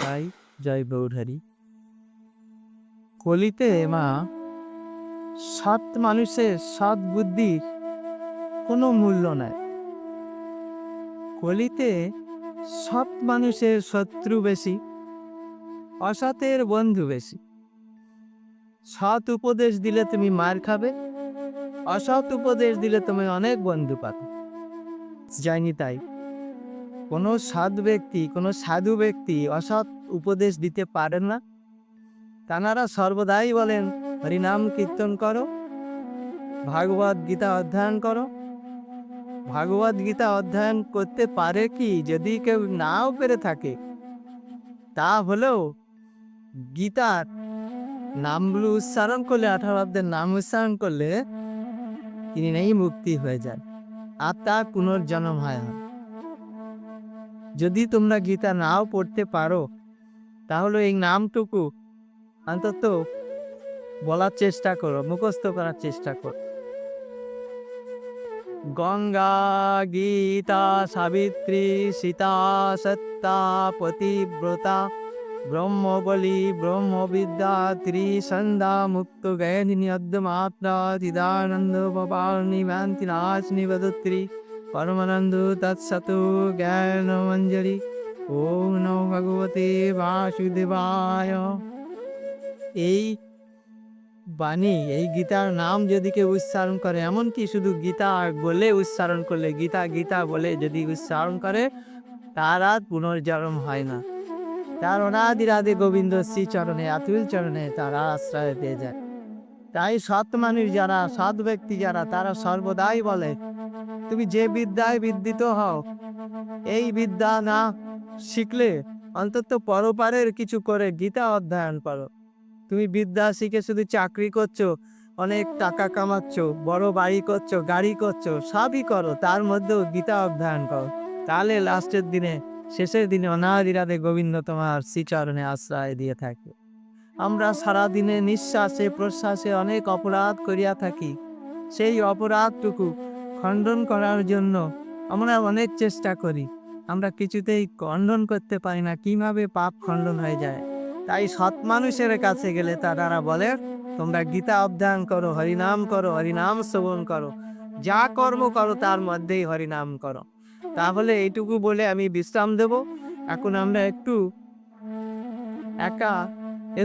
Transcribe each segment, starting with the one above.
তাই জয় গৌরহরি কলিতে মা সৎ মানুষের সৎ বুদ্ধির কোনো মূল্য নাই। কলিতে সৎ মানুষের শত্রু বেশি, অসতের বন্ধু বেশি। সৎ উপদেশ দিলে তুমি মার খাবে অসৎ উপদেশ দিলে তুমি অনেক বন্ধু পাবে। যায়নি তাই কোনো সৎ ব্যক্তি, কোনো সাধু ব্যক্তি অসৎ উপদেশ দিতে পারেন না? তানারা সর্বদাই বলেন, হরিনাম কীর্তন করো, ভাগবত গীতা অধ্যয়ন করো। ভাগবত গীতা অধ্যয়ন করতে পারে কি? যদি কেউ নাও পেরে থাকে, তা হলেও গীতার নামগুলো উচ্চারণ করলে, আঠারো অব্দের নাম উচ্চারণ করলে তিনি নেই মুক্তি হয়ে যায় আর তার পুনর্জন্ম হয় না। যদি তোমরা গীতা নাও পড়তে পারো, তাহলে এই নামটুকু অন্তত বলার চেষ্টা করো, মুখস্থ করার চেষ্টা করো। গঙ্গা গীতা সাবিত্রী সীতা সত্তা পতিব্রতা ব্রহ্মবলি ব্রহ্মবিদ্যা ত্রিসন্ধ্যা মুক্ত গয়নিনি অদ্যমাত্রা চিদানন্দ ভবানী ভান্তি নাশনি বদত্রী পরমানন্দ তৎসত জ্ঞানমঞ্জরি ওম নমো ভগবতে বাসুদেবায় এই বাণী, এই গীতার নাম যদি কেউ উচ্চারণ করে, এমনকি শুধু গীতা বলে উচ্চারণ করলে, গীতা গীতা বলে যদি উচ্চারণ করে, তার আর পুনর্জন্ম হয় না। তার অনাদি রাধে গোবিন্দ শ্রীচরণে, আতুল চরণে তারা আশ্রয় পেয়ে যায়। তাই সৎ মানুষ যারা, সৎ ব্যক্তি যারা, তারা সর্বদাই বলে তুমি যে বিদ্যায় বিদ্যিত হও, এই বিদ্যা না শিখলে অন্তত পরপারের কিছু করে গীতা অধ্যয়ন করো। তুমি বিদ্যা শিখে শুধু চাকরি করছ, অনেক টাকা কামাচ্ছো, বড় বাড়ি করছ, গাড়ি করছ, সবই করো, তার মধ্যেও গীতা অধ্যয়ন করো। তাহলে লাস্টের দিনে, শেষের দিনে অনাদিরাধে গোবিন্দ তোমার শ্রীচরণে আশ্রয় দিয়ে থাকে। আমরা সারা দিনে নিঃশ্বাসে, প্রশ্বাসে অনেক অপরাধ করিয়া থাকি। সেই অপরাধটুকু খণ্ডন করার জন্য আমরা অনেক চেষ্টা করি। আমরা কিছুতেই খণ্ডন করতে পারি না, কীভাবে পাপ খণ্ডন হয়ে যায়। তাই সৎ মানুষের কাছে গেলে তারা বলে, তোমরা গীতা অধ্যয়ন করো, হরিনাম করো, হরিনাম শ্রবণ করো। যা কর্ম করো, তার মধ্যেই হরিনাম করো। তাহলে এইটুকু বলে আমি বিশ্রাম দেব। এখন আমরা একটু একা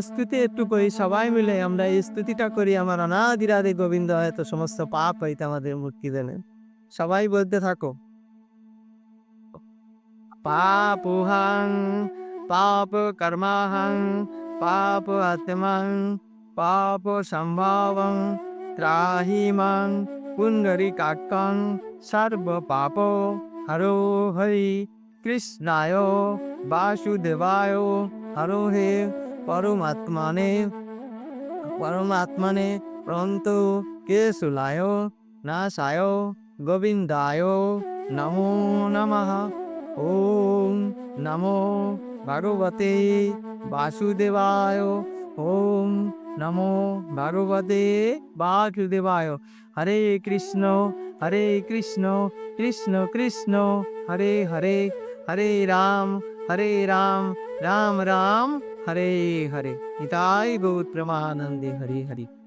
স্তুতি একটু করি, সবাই মিলে আমরা এই স্তুতিটা করি। আমার অনাদিরাধে গোবিন্দ হয়তো সমস্ত পাপ হইতে আমাদের মুক্তি দেবেন। সবাই বলতে থাকো। পাপুহাং পাপ কর্মাহং, পাপ আত্মাং, পাপ সম্ভাবং ত্রাহি মাং পুণ্ডরি কাকং সর্ব পাপ হরো হরি কৃষ্ণায়, বাসুদেবায় হরো হে পরমাত্মানে। পরমাত্মনে প্রন্ত কেশুলায় নাশায় গোবিন্দায় নমো নমঃ। ওম নমো ভগবতে বাসুদেবায়। ওম নমো ভগবতে বাসুদেবায়। হরে কৃষ্ণ হরে কৃষ্ণ কৃষ্ণ কৃষ্ণ, হরে হরে হরে রাম হরে রাম রাম রাম, হরে হরে। নিতাই গৌর প্রমানন্দে হরে হরে।